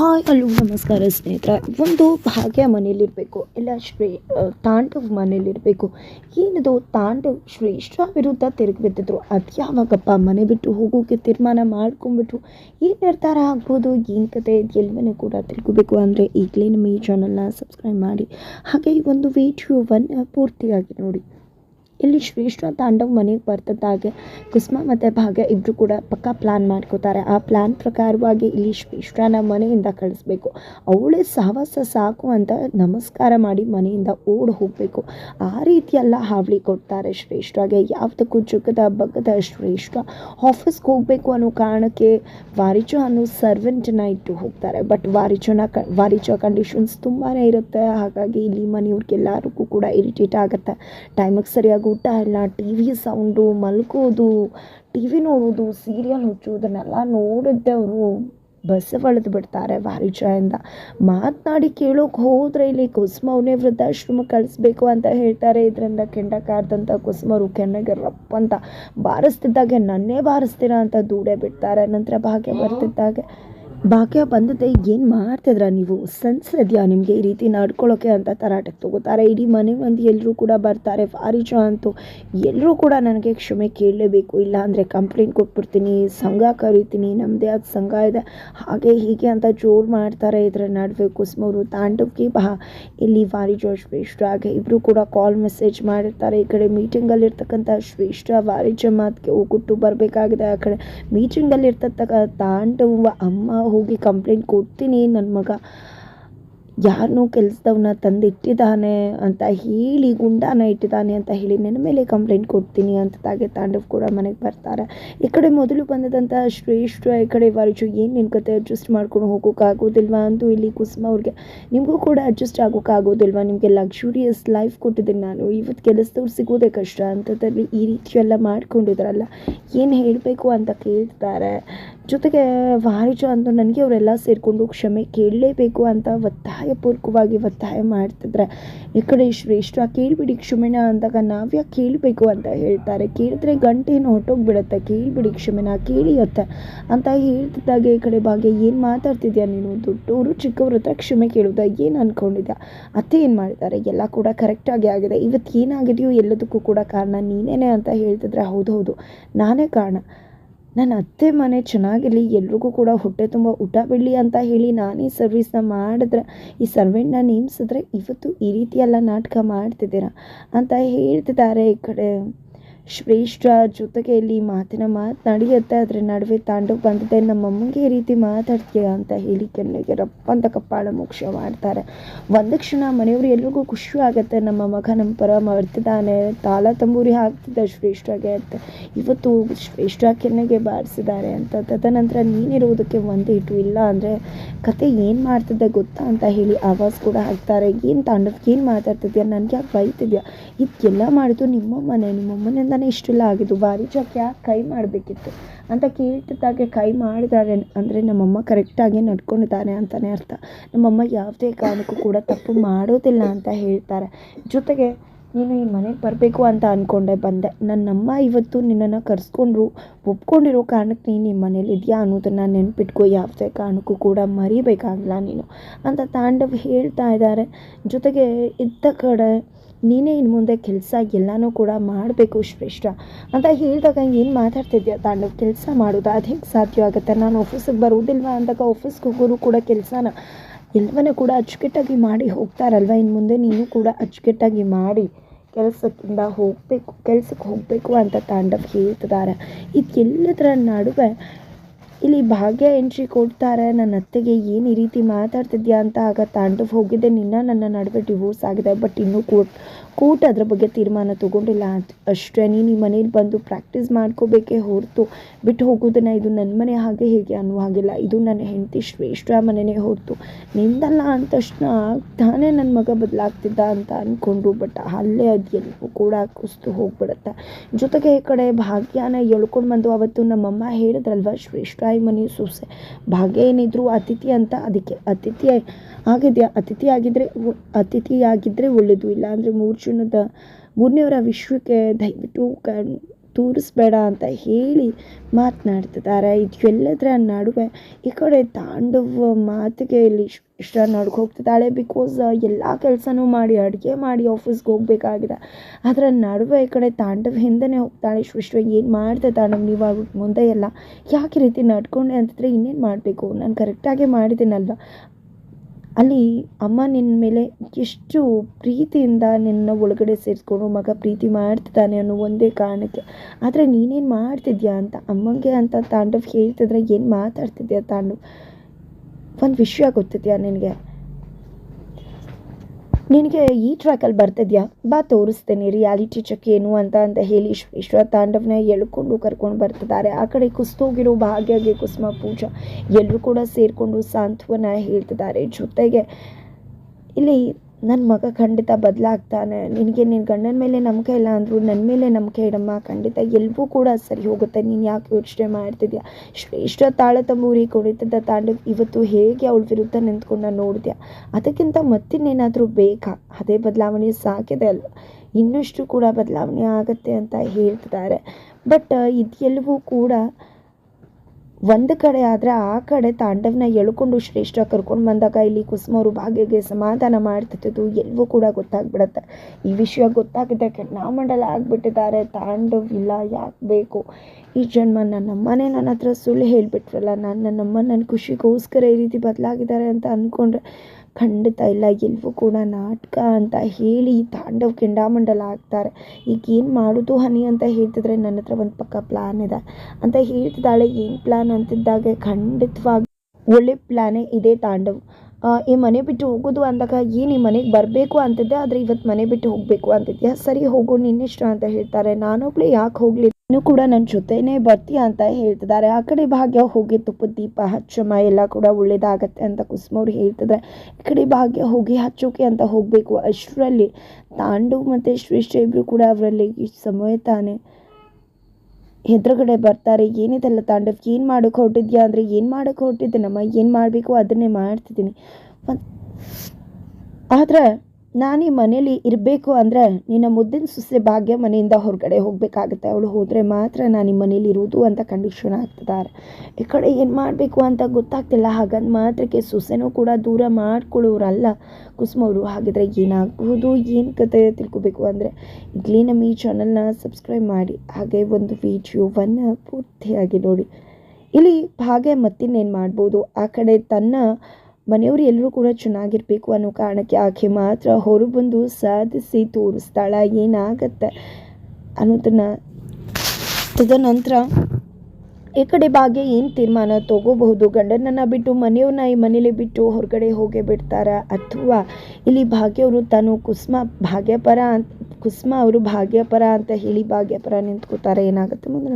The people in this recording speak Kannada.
ಹಾಯ್ ಹಲೋ ನಮಸ್ಕಾರ ಸ್ನೇಹಿತರೆ. ಒಂದು ಭಾಗ್ಯ ಮನೇಲಿರಬೇಕು ಇಲ್ಲ ಶ್ರೇ ತಾಂಡವ್ ಮನೇಲಿರಬೇಕು ಏನದು ತಾಂಡವ್? ಶ್ರೇಷ್ಠ ವಿರುದ್ಧ ತಿರುಗಿ ಬಿದ್ದಿದ್ರು. ಅದು ಯಾವಾಗಪ್ಪ ಮನೆ ಬಿಟ್ಟು ಹೋಗೋಕೆ ತೀರ್ಮಾನ ಮಾಡ್ಕೊಂಡ್ಬಿಟ್ರು? ಏನು ನಿರ್ಧಾರ ಆಗ್ಬೋದು? ಏನು ಕತೆ? ಎಲ್ಲವನ್ನೂ ಕೂಡ ತಿರುಗಬೇಕು ಅಂದರೆ ಈಗಲೇ ನಮ್ಮ ಈ ಚಾನಲ್ನ ಸಬ್ಸ್ಕ್ರೈಬ್ ಮಾಡಿ. ಹಾಗೆ ಈ ಒಂದು ವಿಡಿಯೋವನ್ನು ಪೂರ್ತಿಯಾಗಿ ನೋಡಿ. ಇಲ್ಲಿ ಶ್ರೇಷ್ಠ ತಾಂಡವ್ ಮನೆಗೆ ಬರ್ತದಾಗೆ ಕುಸುಮ ಮತ್ತು ಭಾಗ್ಯ ಇಬ್ಬರು ಕೂಡ ಪಕ್ಕಾ ಪ್ಲ್ಯಾನ್ ಮಾಡ್ಕೋತಾರೆ. ಆ ಪ್ಲ್ಯಾನ್ ಪ್ರಕಾರವಾಗಿ ಇಲ್ಲಿ ಶ್ರೇಷ್ಠನ ಮನೆಯಿಂದ ಕಳಿಸ್ಬೇಕು. ಅವಳೇ ಸಾಹಸ ಸಾಕು ಅಂತ ನಮಸ್ಕಾರ ಮಾಡಿ ಮನೆಯಿಂದ ಓಡಿ ಹೋಗಬೇಕು. ಆ ರೀತಿಯೆಲ್ಲ ಹಾವಳಿ ಕೊಡ್ತಾರೆ ಶ್ರೇಷ್ಠಗೆ ಯಾವುದಕ್ಕೂ ಜುಗದ ಬಗ್ಗದ ಶ್ರೇಷ್ಠ ಆಫೀಸ್ಗೆ ಹೋಗಬೇಕು ಅನ್ನೋ ಕಾರಣಕ್ಕೆ ವಾರಿಜು ಅನ್ನೋ ಸರ್ವೆಂಟನ್ನ ಇಟ್ಟು ಹೋಗ್ತಾರೆ. ಬಟ್ ವಾರಿಜುನ ಕ, ವಾರಿಜ ಕಂಡೀಷನ್ಸ್ ತುಂಬಾ ಇರುತ್ತೆ. ಹಾಗಾಗಿ ಇಲ್ಲಿ ಮನೆಯವ್ರಿಗೆಲ್ಲರಿಗೂ ಕೂಡ ಇರಿಟೇಟ್ ಆಗುತ್ತೆ. ಟೈಮಿಗೆ ಸರಿಯಾಗಿ ಊಟ ಇಲ್ಲ ಟಿ ವಿ ಸೌಂಡು ಮಲ್ಕೋದು ಟಿ ವಿ ನೋಡೋದು ಸೀರಿಯಲ್ ಹುಚ್ಚೋದನ್ನೆಲ್ಲ ನೋಡಿದ್ದೆ ಅವರು ಬಸ್ ಬಳೆದು ಬಿಡ್ತಾರೆ ವಾರಿಜಾಯಿಂದ ಮಾತನಾಡಿ ಕೇಳೋಕೆ ಹೋದರೆ ಇಲ್ಲಿ ಕುಸುಮವನ್ನೇ ವೃದ್ಧಾಶ್ರಮ ಕಳಿಸ್ಬೇಕು ಅಂತ ಹೇಳ್ತಾರೆ. ಇದರಿಂದ ಕೆಂಡ ಕಾರ್ದಂಥ ಕುಸುಮರು ಕೆನ್ನೆಗೆ ರಪ್ಪ ಅಂತ ಬಾರಿಸ್ತಿದ್ದಾಗೆ ನನ್ನೇ ಬಾರಿಸ್ತೀರಾ ಅಂತ ದೂಡೆ ಬಿಡ್ತಾರೆ. ನಂತರ ಭಾಗ್ಯ ಬರ್ತಿದ್ದಾಗೆ. ಭಾಗ್ಯ ಬಂದದ್ದೆ ಏನು ಮಾಡ್ತಿದ್ರ ನೀವು? ಸೆನ್ಸ್ ನಿಮಗೆ ಈ ರೀತಿ ನಡ್ಕೊಳ್ಳೋಕೆ ಅಂತ ತರಾಟಕ್ಕೆ ತಗೋತಾರೆ. ಇಡೀ ಮನೆ ಮಂದಿ ಎಲ್ಲರೂ ಕೂಡ ಬರ್ತಾರೆ. ಫಾರಿಜ ಅಂತೂ ಎಲ್ಲರೂ ಕೂಡ ನನಗೆ ಕ್ಷಮೆ ಕೇಳಲೇಬೇಕು. ಇಲ್ಲ ಅಂದರೆ ಕಂಪ್ಲೇಂಟ್ ಕೊಟ್ಬಿಡ್ತೀನಿ, ಸಂಘ ಕರಿತೀನಿ ನಮ್ಮದೇ ಆದ ಸಂಘ ಇದೆ. ಹಾಗೆ ಹೀಗೆ ಅಂತ ಜೋರು ಮಾಡ್ತಾರೆ ಇದರ ನಡುವೆ ಕುಸುಮವರು. ತಾಂಡವ್ಗೆ ಬಹ ಇಲ್ಲಿ ವಾರಿಜ ಶ್ರೇಷ್ಠ. ಹಾಗೆ ಇಬ್ಬರು ಕೂಡ ಕಾಲ್ ಮೆಸೇಜ್ ಮಾಡಿರ್ತಾರೆ. ಈ ಕಡೆ ಮೀಟಿಂಗಲ್ಲಿರ್ತಕ್ಕಂಥ ಶ್ರೇಷ್ಠ ವಾರಿಜ ಮಾತಿಗೆ ಹೋಗುಟ್ಟು ಬರಬೇಕಾಗಿದೆ. ಆ ಕಡೆ ಮೀಟಿಂಗಲ್ಲಿರ್ತಕ್ಕ ತಾಂಡವ ಅಮ್ಮ ಹೋಗಿ ಕಂಪ್ಲೇಂಟ್ ಕೊಡ್ತೀನಿ ನನ್ನ ಮಗ. ಯಾರನ್ನೂ ಕೆಲಸದವನ್ನ ತಂದಿಟ್ಟಿದ್ದಾನೆ ಅಂತ ಹೇಳಿ ಗುಂಡಾನ ಇಟ್ಟಿದ್ದಾನೆ ಅಂತ ಹೇಳಿ ನನ್ನ ಮೇಲೆ ಕಂಪ್ಲೇಂಟ್ ಕೊಡ್ತೀನಿ ಅಂತ ತಾಗೆ ತಾಂಡವ್ ಕೂಡ ಮನೆಗೆ ಬರ್ತಾರೆ. ಈ ಕಡೆ ಮೊದಲು ಬಂದದಂಥ ಶ್ರೇಷ್ಠ, ಈ ಕಡೆ ವಾರಿಜು ಏನು ನಿನ್ನ ಕತೆ ಅಡ್ಜಸ್ಟ್ ಮಾಡ್ಕೊಂಡು ಹೋಗೋಕ್ಕಾಗೋದಿಲ್ವಾ ಅಂತೂ ಇಲ್ಲಿ ಕುಸುಮ ಅವ್ರಿಗೆ. ನಿಮಗೂ ಕೂಡ ಅಡ್ಜಸ್ಟ್ ಆಗೋಕ್ಕಾಗೋದಿಲ್ವಾ ನಿಮಗೆ ಲಕ್ಸುರಿಯಸ್ ಲೈಫ್ ಕೊಟ್ಟಿದ್ದೀನಿ ನಾನು. ಇವತ್ತು ಕೆಲಸದವ್ರು ಸಿಗೋದೇ ಕಷ್ಟ. ಅಂಥದ್ದಲ್ಲಿ ಈ ರೀತಿಯೆಲ್ಲ ಮಾಡ್ಕೊಂಡಿದ್ರಲ್ಲ, ಏನು ಹೇಳಬೇಕು ಅಂತ ಕೇಳ್ತಾರೆ. ಜೊತೆಗೆ ವಾರಿಜು ಅಂತ ನನಗೆ ಅವರೆಲ್ಲ ಸೇರಿಕೊಂಡು ಕ್ಷಮೆ ಕೇಳಲೇಬೇಕು ಅಂತ ಒತ್ತಾಯಪೂರ್ವಕವಾಗಿ ಒತ್ತಾಯ ಮಾಡ್ತಿದ್ರೆ, ಈ ಕಡೆ ಶ್ರೇಷ್ಠ ಕೇಳಿಬಿಡಿ ಕ್ಷಮೆನ ಅಂದಾಗ ನಾವ್ಯಾಕೆ ಕೇಳಬೇಕು ಅಂತ ಹೇಳ್ತಾರೆ. ಕೇಳಿದ್ರೆ ಗಂಟೇನು ಹೊಟ್ಟೋಗ್ಬಿಡುತ್ತೆ ಕೇಳಿಬಿಡಿ ಕ್ಷಮೆನ ಕೇಳಿಯತ್ತೆ ಅಂತ ಹೇಳ್ತಿದ್ದಾಗ ಈ ಕಡೆ ಭಾಗ್ಯ. ಏನು ಮಾತಾಡ್ತಿದ್ಯಾ ನೀನು? ದೊಡ್ಡವರು ಚಿಕ್ಕವ್ರ ಹತ್ರ ಕ್ಷಮೆ ಕೇಳೋದ? ಏನು ಅಂದ್ಕೊಂಡಿದ್ಯಾ ಅತ್ತೆ ಏನು ಮಾಡ್ತಾರೆ? ಎಲ್ಲ ಕೂಡ ಕರೆಕ್ಟಾಗಿ ಆಗಿದೆ. ಇವತ್ತು ಏನಾಗಿದೆಯೋ ಎಲ್ಲದಕ್ಕೂ ಕೂಡ ಕಾರಣ ನೀನೇನೆ ಅಂತ ಹೇಳ್ತಿದ್ರೆ ಹೌದು ಹೌದು. ನಾನೇ ಕಾರಣ. ನನ್ನ ಅತ್ತೆ ಮನೆ ಚೆನ್ನಾಗಿರಲಿ, ಎಲ್ರಿಗೂ ಕೂಡ ಹೊಟ್ಟೆ ತುಂಬ ಊಟ ಬಿಡಲಿ ಅಂತ ಹೇಳಿ ನಾನೇ ಸರ್ವಿಸ್ನ ಮಾಡಿದ್ರೆ, ಈ ಸರ್ವೆಂಟ್ನ ನೇಮಿಸಿದ್ರೆ ಇವತ್ತು ಈ ರೀತಿಯೆಲ್ಲ ನಾಟಕ ಮಾಡ್ತಿದ್ದೀರಾ ಅಂತ ಹೇಳ್ತಿದ್ದಾರೆ ಈ ಕಡೆ. ಶ್ರೇಷ್ಠ ಜೊತೆಗೆ ಇಲ್ಲಿ ಮಾತಿನ ಮಾತು ನಡೆಯುತ್ತೆ. ಅದ್ರ ನಡುವೆ ತಾಂಡು ಬಂದಿದೆ. ನಮ್ಮಮ್ಮಗೆ ಈ ರೀತಿ ಮಾತಾಡ್ತೀಯ ಅಂತ ಹೇಳಿ ಕಣ್ಣಿಗೆ ರಪ್ಪ ಅಂತ ಕಪ್ಪಾಳ ಮೋಕ್ಷ ಮಾಡ್ತಾರೆ. ಒಂದು ಕ್ಷಣ ಮನೆಯವರು ಎಲ್ರಿಗೂ ಖುಷಿ ಆಗುತ್ತೆ. ನಮ್ಮ ಮಗ ನಮ್ಮ ಪರ ಮಾಡ್ತಿದ್ದಾನೆ ತಾಳ ತಂಬೂರಿ ಹಾಕ್ತಿದ್ದ ಶ್ರೇಷ್ಠಾಗೆ ಅಂತ. ಇವತ್ತು ಶ್ರೇಷ್ಠ ಕೆನ್ನೆಗೆ ಬಾರಿಸಿದ್ದಾರೆ ಅಂತ. ತದನಂತರ ನೀನಿರುವುದಕ್ಕೆ ಒಂದು ಇಟ್ಟು ಇಲ್ಲ ಅಂದರೆ ಕತೆ ಏನು ಮಾಡ್ತಿದ್ದೆ ಗೊತ್ತಾ ಅಂತ ಹೇಳಿ ಆವಾಜ್ ಕೂಡ ಹಾಕ್ತಾರೆ. ಏನು ತಾಂಡವ್, ಏನು ಮಾತಾಡ್ತಿದ್ಯಾ? ನನಗೆ ಯಾಕೆ ಬೈತಿದ್ಯಾ? ಇದೆಲ್ಲ ಮಾಡಿದ್ದು ನಿಮ್ಮಮ್ಮನೇ. ನಿಮ್ಮಮ್ಮನಿಂದನೇ ಇಷ್ಟೆಲ್ಲ ಆಗಿದ್ದು ಬಾರಿ ಯಾಕೆ ಕೈ ಮಾಡಬೇಕಿತ್ತು. ಅಂತ ಕೇಳ್ತಿದ್ದಾಗೆ ಕೈ ಮಾಡಿದ್ದಾರೆ ಅಂದರೆ ನಮ್ಮಮ್ಮ ಕರೆಕ್ಟಾಗಿ ನಡ್ಕೊಂಡಿದ್ದಾರೆ ಅಂತಲೇ ಅರ್ಥ. ನಮ್ಮಮ್ಮ ಯಾವುದೇ ಕಾರಣಕ್ಕೂ ಕೂಡ ತಪ್ಪು ಮಾಡೋದಿಲ್ಲ ಅಂತ ಹೇಳ್ತಾರೆ. ಜೊತೆಗೆ ನೀನು ಈ ಮನೆಗೆ ಬರಬೇಕು ಅಂತ ಅಂದ್ಕೊಂಡೆ ಬಂದೆ. ನನ್ನಮ್ಮ ಇವತ್ತು ನಿನ್ನನ್ನು ಕರೆಸ್ಕೊಂಡ್ರು, ಒಪ್ಕೊಂಡಿರೋ ಕಾರಣಕ್ಕೆ ನೀನು ನಿಮ್ಮ ಮನೇಲಿ ಇದೆಯಾ ಅನ್ನೋದನ್ನು ನೆನ್ಪಿಟ್ಕೋ, ಯಾವುದೇ ಕಾರಣಕ್ಕೂ ಕೂಡ ಮರಿಬೇಕಾಗಿಲ್ಲ ನೀನು. ಅಂತ ತಾಂಡವ್ ಹೇಳ್ತಾ ಇದ್ದಾರೆ. ಜೊತೆಗೆ ಇದ್ದ ಕಡೆ ನೀನೇ ಇನ್ನು ಮುಂದೆ ಕೆಲಸ ಎಲ್ಲನೂ ಕೂಡ ಮಾಡಬೇಕು ಶ್ರೇಷ್ಠ ಅಂತ ಹೇಳಿದಾಗ ಏನು ಮಾತಾಡ್ತಿದ್ಯಾ ತಾಂಡವ್ ಕೆಲಸ ಮಾಡೋದು? ಅದು ಹೆಂಗೆ ಸಾಧ್ಯ ಆಗುತ್ತೆ? ನಾನು ಆಫೀಸಿಗೆ ಬರೋದಿಲ್ವಾ ಅಂದಾಗ ಆಫೀಸ್ಗೆ ಹೋಗೋರು ಕೂಡ ಕೆಲಸನ ಎಲ್ಲವನ್ನೂ ಕೂಡ ಅಚ್ಚುಕಟ್ಟಾಗಿ ಮಾಡಿ ಹೋಗ್ತಾರಲ್ವ? ಇನ್ನು ಮುಂದೆ ನೀನು ಕೂಡ ಅಚ್ಚುಕಟ್ಟಾಗಿ ಮಾಡಿ ಕೆಲಸಕ್ಕಿಂದ ಹೋಗಬೇಕು ಕೆಲಸಕ್ಕೆ ಹೋಗಬೇಕು ಅಂತ ತಾಂಡವ್ ಹೇಳ್ತಿದ್ದಾರೆ ಇದೆಲ್ಲದರ ನಡುವೆ ಇಲ್ಲಿ ಭಾಗ್ಯ ಎಂಟ್ರಿ ಕೊಡ್ತಾರೆ. ನನ್ನ ಅತ್ತೆಗೆ ಏನು ಈ ರೀತಿ ಮಾತಾಡ್ತಿದ್ಯಾ ಅಂತ ಆಗ ತಾಂಡವ್ ಹೋಗಿದ್ದೆ. ನಿನ್ನ ನನ್ನ ನಡುವೆ ಡಿವೋರ್ಸ್ ಆಗಿದೆ. ಬಟ್ ಇನ್ನೂ ಕೋರ್ಟ್ ಕೋರ್ಟ್ ಅದರ ಬಗ್ಗೆ ತೀರ್ಮಾನ ತೊಗೊಂಡಿಲ್ಲ. ಅಷ್ಟೇ, ನೀನು ಮನೇಲಿ ಬಂದು ಪ್ರಾಕ್ಟೀಸ್ ಮಾಡ್ಕೋಬೇಕೇ ಹೊರತು ಬಿಟ್ಟು ಹೋಗೋದನ್ನು ಇದು ನನ್ನ ಮನೆ ಹಾಗೆ ಹೇಗೆ ಅನ್ನೋ ಹಾಗಿಲ್ಲ. ಇದು ನನ್ನ ಹೆಂಡತಿ ಶ್ರೇಷ್ಠ ಮನೆಯೇ ಹೊರತು. ನಿಂದಲ್ಲ ಅಂದ ತಕ್ಷಣ ತಾನೇ ನನ್ನ ಮಗ ಬದಲಾಗ್ತಿದ್ದ ಅಂತ ಅಂದ್ಕೊಂಡು ಬಟ್ ಅಲ್ಲೇ ಅದು ಎಲ್ಲವೂ ಕೂಡ ಕುಸ್ತು ಹೋಗ್ಬಿಡುತ್ತೆ. ಜೊತೆಗೆ ಈ ಕಡೆ ಭಾಗ್ಯನ ಎಳ್ಕೊಂಡು ಬಂದು ಅವತ್ತು ನಮ್ಮಮ್ಮ ಹೇಳಿದ್ರಲ್ವ, ಶ್ರೇಷ್ಠ ಈ ಮನೆ ಸೊಸೆ. ಭಾಗ್ಯ ಏನಿದ್ರು ಅತಿಥಿ ಅಂತ ಅದಕ್ಕೆ. ಅತಿಥಿ ಆಗಿದೆಯಾ? ಅತಿಥಿ ಆಗಿದ್ದರೆ ಅತಿಥಿ ಒಳ್ಳೆಯದು ಇಲ್ಲ ಅಂದರೆ ಮೂರು ಜನದ ಮೂರನೇವರ ವಿಶ್ವಕ್ಕೆ ದಯವಿಟ್ಟು ಕ ತೋರಿಸ್ಬೇಡ ಅಂತ ಹೇಳಿ ಮಾತನಾಡ್ತಿದ್ದಾರೆ. ಇದೆಲ್ಲದರ ನಡುವೆ ಈ ಕಡೆ ತಾಂಡವ ಮಾತಿಗೆ ಇಲ್ಲಿ ಇಷ್ಟ ನಡ್ಕೊ ಹೋಗ್ತಿದ್ದಾಳೆ. ಬಿಕಾಸ್ ಎಲ್ಲ ಕೆಲಸನೂ ಮಾಡಿ, ಅಡುಗೆ ಮಾಡಿ ಆಫೀಸ್ಗೆ ಹೋಗಬೇಕಾಗಿದೆ. ಅದರ ನಡುವೆ ಈ ಕಡೆ ತಾಂಡವ್ ಹಿಂದೆನೇ ಹೋಗ್ತಾಳೆ. ಸೃಷ್ಟ ಏನು ಮಾಡಿದೆ ತಾಂಡವ್ ನೀವು ಆಗ್ಬಿಟ್ಟು ಮುಂದೆ ಎಲ್ಲ? ಯಾಕೆ ರೀತಿ ನಡ್ಕೊಂಡೆ ಅಂತಂದರೆ ಇನ್ನೇನು ಮಾಡಬೇಕು? ನಾನು ಕರೆಕ್ಟಾಗೇ ಮಾಡಿದ್ದೀನಲ್ವ? ಅಲ್ಲಿ ಅಮ್ಮ ನಿನ್ನ ಮೇಲೆ ಎಷ್ಟು ಪ್ರೀತಿಯಿಂದ ನಿನ್ನ ಒಳಗಡೆ ಸೇರಿಸ್ಕೊಂಡು ಮಗ ಪ್ರೀತಿ ಮಾಡ್ತಿದ್ದಾನೆ ಅನ್ನೋ ಒಂದೇ ಕಾರಣಕ್ಕೆ. ಆದರೆ ನೀನೇನು ಮಾಡ್ತಿದ್ಯಾ ಅಂತ ಅಮ್ಮಂಗೆ ಅಂತ ತಾಂಡವ್ ಹೇಳ್ತಿದ್ರೆ ಏನು ಮಾತಾಡ್ತಿದ್ಯಾ ತಾಂಡವ್? ಒಂದು ವಿಷಯ ಗೊತ್ತಿದೆಯಾ ನಿನಗೆ? ನಿನಗೆ ಈ ಟ್ರ್ಯಾಕಲ್ಲಿ ಬರ್ತಿದ್ಯಾ? ಬಾ ತೋರಿಸ್ತೇನೆ. ರಿಯಾಲಿಟಿ ಚೆಕ್ ಏನು ಅಂತ ಅಂತ ಹೇಳಿ ವಿಶ್ವ ತಾಂಡವನ ಎಳ್ಕೊಂಡು ಕರ್ಕೊಂಡು ಬರ್ತಿದ್ದಾರೆ. ಆ ಕಡೆ ಕುಸ್ತೋಗಿರೋ ಭಾಗ್ಯಗೆ ಕುಸುಮ ಪೂಜಾ ಎಲ್ಲರೂ ಕೂಡ ಸೇರಿಕೊಂಡು ಸಾಂತ್ವನ ಹೇಳ್ತಿದ್ದಾರೆ. ಜೊತೆಗೆ ಇಲ್ಲಿ ನನ್ನ ಮಗ ಖಂಡಿತ ಬದಲಾಗ್ತಾನೆ. ನಿನಗೆ ನಿನ್ನ ಗಂಡನ ಮೇಲೆ ನಂಬಿಕೆ ಇಲ್ಲ ಅಂದರು ನನ್ನ ಮೇಲೆ ನಂಬಿಕೆ ಇಡಮ್ಮ. ಖಂಡಿತ ಎಲ್ಲವೂ ಕೂಡ ಸರಿ ಹೋಗುತ್ತೆ. ನೀನು ಯಾಕೆ ಯೋಚನೆ ಮಾಡ್ತಿದ್ಯಾ? ಶ್ರೇಷ್ಠ ತಾಳತಂಬೂರಿ ಕುಣಿತದ ತಾಂಡವ್ ಇವತ್ತು ಹೇಗೆ ಅವಳ ವಿರುದ್ಧ ನಿಂತ್ಕೊಂಡು ನೋಡಿದ್ಯಾ? ಅದಕ್ಕಿಂತ ಮತ್ತಿನ್ನೇನಾದರೂ ಬೇಕಾ? ಅದೇ ಬದಲಾವಣೆ ಸಾಕಿದೆ ಅಲ್ಲ ಇನ್ನಷ್ಟು ಕೂಡ ಬದಲಾವಣೆ ಆಗುತ್ತೆ ಅಂತ ಹೇಳ್ತಿದ್ದಾರೆ. ಬಟ್ ಇದೆಲ್ಲವೂ ಕೂಡ ಒಂದು ಕಡೆ ಆದರೆ ಆ ಕಡೆ ತಾಂಡವನ್ನ ಎಳ್ಕೊಂಡು ಶ್ರೇಷ್ಠ ಕರ್ಕೊಂಡು ಬಂದಾಗ ಇಲ್ಲಿ ಕುಸುಮವರು ಭಾಗ್ಯಗೆ ಸಮಾಧಾನ ಮಾಡ್ತಿದ್ದು ಎಲ್ಲವೂ ಕೂಡ ಗೊತ್ತಾಗ್ಬಿಡತ್ತೆ. ಈ ವಿಷಯ ಗೊತ್ತಾಗಿದೆ ಕೆಣ್ಣಾಮಂಡಲ ಆಗಿಬಿಟ್ಟಿದ್ದಾರೆ. ತಾಂಡವ್ ಇಲ್ಲ, ಯಾಕೆ ಬೇಕು? ಈ ಜನ್ಮ ನನ್ನ ಅಮ್ಮನೇ ನನ್ನ ಹತ್ರ ಸುಳ್ಳು ಹೇಳಿಬಿಟ್ರಲ್ಲ, ನಾನು ನನ್ನ ಅಮ್ಮ ನನ್ನ ಖುಷಿಗೋಸ್ಕರ ಈ ರೀತಿ ಬದಲಾಗಿದ್ದಾರೆ ಅಂತ ಅಂದ್ಕೊಂಡ್ರೆ ಖಂಡಿತ ಇಲ್ಲ. ಎಲ್ಲವೂ ಕೂಡ ನಾಟಕ ಅಂತ ಹೇಳಿ ತಾಂಡವ ಕೆಂಡಾಮಂಡಲ ಆಗ್ತಾರೆ ಈಗ ಏನು ಮಾಡೋದು ಹನಿ ಅಂತ ಹೇಳ್ತಿದ್ರೆ ನನ್ನ ಹತ್ರ ಒಂದು ಪಕ್ಕ ಪ್ಲ್ಯಾನ್ ಇದೆ. ಅಂತ ಹೇಳ್ತಿದ್ದಾಳೆ. ಏನು ಪ್ಲ್ಯಾನ್ ಅಂತಿದ್ದಾಗ ಖಂಡಿತವಾಗಿ ಒಳ್ಳೆ ಪ್ಲ್ಯಾನೇ ಇದೆ ತಾಂಡವ್. ಈ ಮನೆ ಬಿಟ್ಟು ಹೋಗೋದು ಅಂದಾಗ ಏನು ಈ ಮನೆಗೆ ಬರಬೇಕು ಅಂತಿದ್ದೆ, ಆದರೆ ಇವತ್ತು ಮನೆ ಬಿಟ್ಟು ಹೋಗಬೇಕು ಅಂತಿದ್ಯಾ? ಸರಿ ಹೋಗು ನಿನ್ನಿಷ್ಟ ಅಂತ ಹೇಳ್ತಾರೆ. ನಾನೊಬ್ಳೆ ಯಾಕೆ ಹೋಗಲಿ? ನೀನು ಕೂಡ ನನ್ನ ಜೊತೆನೇ ಬರ್ತೀಯ ಅಂತ ಹೇಳ್ತಿದ್ದಾರೆ. ಆ ಕಡೆ ಭಾಗ್ಯ ಹೋಗಿ ತುಪ್ಪ, ದೀಪ ಹಚ್ಚಮ್ಮ, ಎಲ್ಲ ಕೂಡ ಒಳ್ಳೇದಾಗತ್ತೆ ಅಂತ ಕುಸುಮ ಅವ್ರು ಹೇಳ್ತಿದ್ದಾರೆ. ಈ ಕಡೆ ಭಾಗ್ಯ ಹೋಗಿ ಹಚ್ಚೋಕೆ ಅಂತ ಹೋಗಬೇಕು. ಅಷ್ಟರಲ್ಲಿ ತಾಂಡು ಮತ್ತು ಶ್ರೇಷ್ಠ ಇಬ್ಬರು ಕೂಡ ಅವರಲ್ಲಿ ಸಮಯ ತಾನೆ ಎದುರುಗಡೆ ಬರ್ತಾರೆ. ಏನಿದೆಲ್ಲ ತಾಂಡವ್, ಏನು ಮಾಡೋಕೆ ಹೊರಟಿದ್ಯಾ ಅಂದರೆ ಏನು ಮಾಡೋಕೆ ಹೊರಟಿದ್ದೀನಮ್ಮ ಏನು ಮಾಡಬೇಕು ಅದನ್ನೇ ಮಾಡ್ತಿದ್ದೀನಿ. ಮತ್ತು ಆದರೆ ನಾನು ಈ ಮನೇಲಿ ಇರಬೇಕು ಅಂದರೆ ನಿನ್ನ ಮುದ್ದಿನ ಸೊಸೆ ಭಾಗ್ಯ ಮನೆಯಿಂದ ಹೊರಗಡೆ ಹೋಗಬೇಕಾಗುತ್ತೆ. ಅವಳು ಹೋದರೆ ಮಾತ್ರ ನಾನು ನಿಮ್ಮ ಮನೇಲಿ ಇರುವುದು ಅಂತ ಕಂಡೀಷನ್ ಆಗ್ತಿದ್ದಾರೆ ಈ ಕಡೆ ಏನು ಮಾಡಬೇಕು ಅಂತ ಗೊತ್ತಾಗ್ತಿಲ್ಲ. ಹಾಗಂದ ಮಾತ್ರಕ್ಕೆ ಸೊಸೆನೂ ಕೂಡ ದೂರ ಮಾಡ್ಕೊಳ್ಳೋರಲ್ಲ. ಕುಸುಮ ಅವರು ಹಾಗಿದ್ರೆ ಏನಾಗ್ಬೋದು, ಏನು ಕತೆ ತಿಳ್ಕೊಬೇಕು ಅಂದರೆ ಇಲ್ಲಿ ನಮ್ಮ ಈ ಚಾನಲ್ನ ಸಬ್ಸ್ಕ್ರೈಬ್ ಮಾಡಿ. ಹಾಗೆ ಒಂದು ವಿಡಿಯೋವನ್ನು ಪೂರ್ತಿಯಾಗಿ ನೋಡಿ. ಇಲ್ಲಿ ಭಾಗ್ಯ ಮತ್ತಿನ್ನೇನು ಮಾಡ್ಬೋದು? ಆ ಕಡೆ ತನ್ನ ಮನೆಯವರು ಎಲ್ಲರೂ ಕೂಡ ಚೆನ್ನಾಗಿರಬೇಕು ಅನ್ನೋ ಕಾರಣಕ್ಕೆ ಆಕೆ ಮಾತ್ರ ಹೊರಬಂದು ಸಾಧಿಸಿ ತೋರಿಸ್ತಾಳ. ಏನಾಗತ್ತೆ ಅನ್ನೋದನ್ನು ತದನಂತರ ಈ ಕಡೆ ಭಾಗ್ಯ ಏನು ತೀರ್ಮಾನ ತಗೋಬಹುದು? ಗಂಡನನ್ನು ಬಿಟ್ಟು ಮನೆಯವ್ರನ್ನ ಈ ಮನೇಲಿ ಬಿಟ್ಟು ಹೊರಗಡೆ ಹೋಗೇ ಬಿಡ್ತಾರ ಅಥವಾ ಇಲ್ಲಿ ಭಾಗ್ಯವರು ತಾನು ಕುಸ್ಮ ಭಾಗ್ಯಪರ ಅಂತ ಕುಸ್ಮ ಅವರು ಭಾಗ್ಯಪರ ಅಂತ ಹೇಳಿ ಭಾಗ್ಯಪರ ನಿಂತ್ಕೋತಾರೆ. ಏನಾಗುತ್ತೆ ಮುಂದೆ